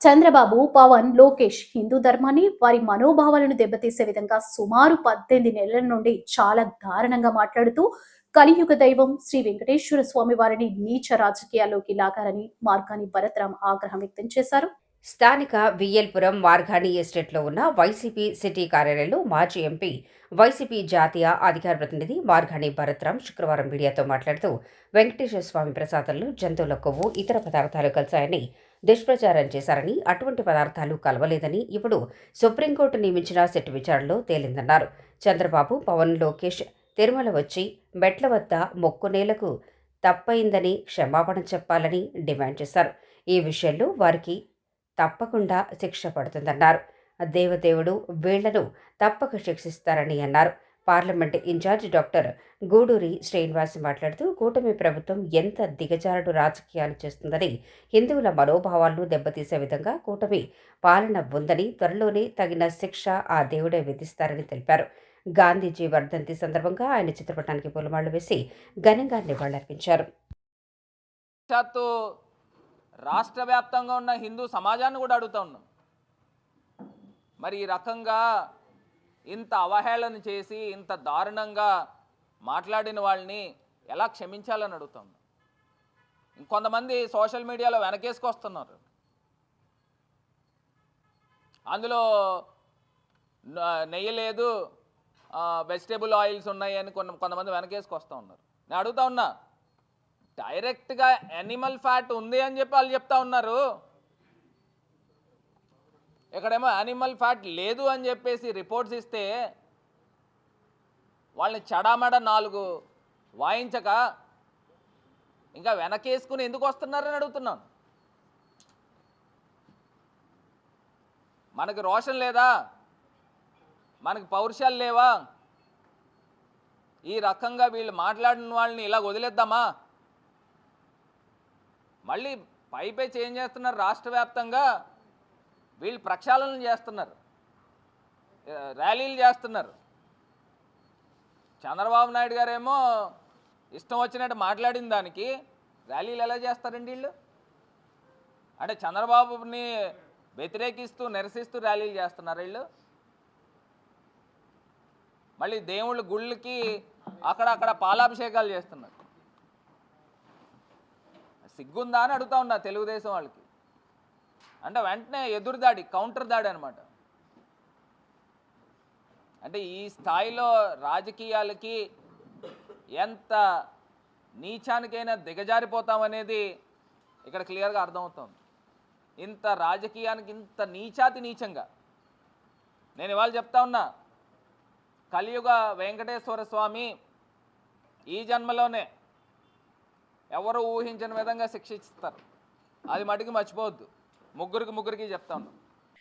చంద్రబాబు పవన్ లోకేష్ హిందూ ధర్మాన్ని వారి మనోభావాలను దెబ్బతీసే విధంగా సుమారు పద్దెనిమిది నెలల నుండి చాలా దారుణంగా మాట్లాడుతూ కలియుగ దైవం శ్రీ వెంకటేశ్వర స్వామి వారిని నీచ రాజకీయాల్లోకి లాగారని మార్గాని భరత్రామ్ ఆగ్రహం వ్యక్తం చేశారు. స్థానిక వియ్యల్పురం మార్గాని ఎస్టేట్లో ఉన్న వైసీపీ సిటీ కార్యాలయంలో మాజీ ఎంపీ వైసీపీ జాతీయ అధికార ప్రతినిధి మార్గాని భరత్రామ్ శుక్రవారం మీడియాతో మాట్లాడుతూ వెంకటేశ్వర స్వామి ప్రసాదంలో జంతువుల కొవ్వు ఇతర పదార్థాలు కలిశాయని దుష్ప్రచారం చేశారని అటువంటి పదార్థాలు కలవలేదని ఇప్పుడు సుప్రీంకోర్టు నియమించిన సెట్ విచారణలో తేలిందన్నారు. చంద్రబాబు పవన్ లోకేష్ తిరుమల వచ్చి మెట్ల వద్ద మొక్కునేలకు తప్పైందని క్షమాపణ చెప్పాలని డిమాండ్ చేశారు. ఈ విషయంలో వారికి తప్పకుండా శిక్ష పడుతుందన్నారు. దేవదేవుడు వీళ్ళను తప్పక శిక్షిస్తారని అన్నారు. Parliament incharge doctor Guduri Srinivas మాట్లాడుతూ కూటమి ప్రభుత్వం ఎంత దిగజారుడు రాజకీయాలు చేస్తుందని హిందువుల మనోభావాలను దెబ్బతీసే విధంగా కూటమి పాలన ఉందని త్వరలోనే తగిన శిక్ష ఆ దేవుడే విధిస్తారని తెలిపారు. గాంధీజీ వర్ధంతి సందర్భంగా ఆయన చిత్రపటానికి పూలమాళ్ళు వేసి ఘనంగా నివాళులర్పించారు. రాష్ట్ర వ్యాప్తంగా ఉన్న హిందూ సమాజాన్ని కూడా అడుగుతా ఉన్నాం. మరి ఈ రకంగా ఇంత అవహేళన చేసి ఇంత దారుణంగా మాట్లాడిన వాళ్ళని ఎలా క్షమించాలని అడుగుతాం? ఇంకొంతమంది సోషల్ మీడియాలో వెనకేసుకొస్తున్నారు. అందులో నెయ్యి లేదు వెజిటేబుల్ ఆయిల్స్ ఉన్నాయి అని కొన్ని కొంతమంది వెనకేసుకొస్తూ ఉన్నారు. నేను అడుగుతా ఉన్నా డైరెక్ట్గా యానిమల్ ఫ్యాట్ ఉంది అని చెప్పి వాళ్ళు చెప్తా ఉన్నారు. ఇక్కడేమో యానిమల్ ఫ్యాట్ లేదు అని చెప్పేసి రిపోర్ట్స్ ఇస్తే వాళ్ళని చడామడ నాలుగు వాయించక ఇంకా వెనకేసుకుని ఎందుకు వస్తున్నారని అడుగుతున్నాను. మనకి రోషన్ లేదా? మనకి పౌరుషాలు లేవా? ఈ రకంగా వీళ్ళు మాట్లాడిన వాళ్ళని ఇలా వదిలేద్దామా? మళ్ళీ పైపే చేంజ్ చేస్తున్నారు రాష్ట్ర వ్యాప్తంగా. వీళ్ళు ప్రక్షాళనలు చేస్తున్నారు. ర్యాలీలు చేస్తున్నారు. చంద్రబాబు నాయుడు గారేమో ఇష్టం వచ్చినట్టు మాట్లాడిన దానికి ర్యాలీలు ఎలా చేస్తారండి వీళ్ళు? అంటే చంద్రబాబుని వ్యతిరేకిస్తూ నిరసిస్తూ ర్యాలీలు చేస్తున్నారు వీళ్ళు? మళ్ళీ దేవుళ్ళ గుళ్ళకి అక్కడక్కడ పాలాభిషేకాలు చేస్తున్నారు. సిగ్గుందా అని అడుగుతా ఉన్నా తెలుగుదేశం వాళ్ళకి. అంటే వెంటనే ఎదురు దాడి కౌంటర్ దాడి అనమాట అంటే ఈ స్థాయిలో రాజకీయాలకి ఎంత నీచానికైనా దిగజారిపోతామనేది ఇక్కడ క్లియర్గా అర్థమవుతుంది. ఇంత రాజకీయానికి ఇంత నీచాతి నీచంగా. నేను ఇవాళ చెప్తా ఉన్నా కలియుగ వెంకటేశ్వర స్వామి ఈ జన్మలోనే ఎవరు ఊహించిన విధంగా శిక్షిస్తారు. అది మటుకు మర్చిపోవద్దు. ముగ్గురికి ముగ్గురికి చెప్తా ఉన్నాం.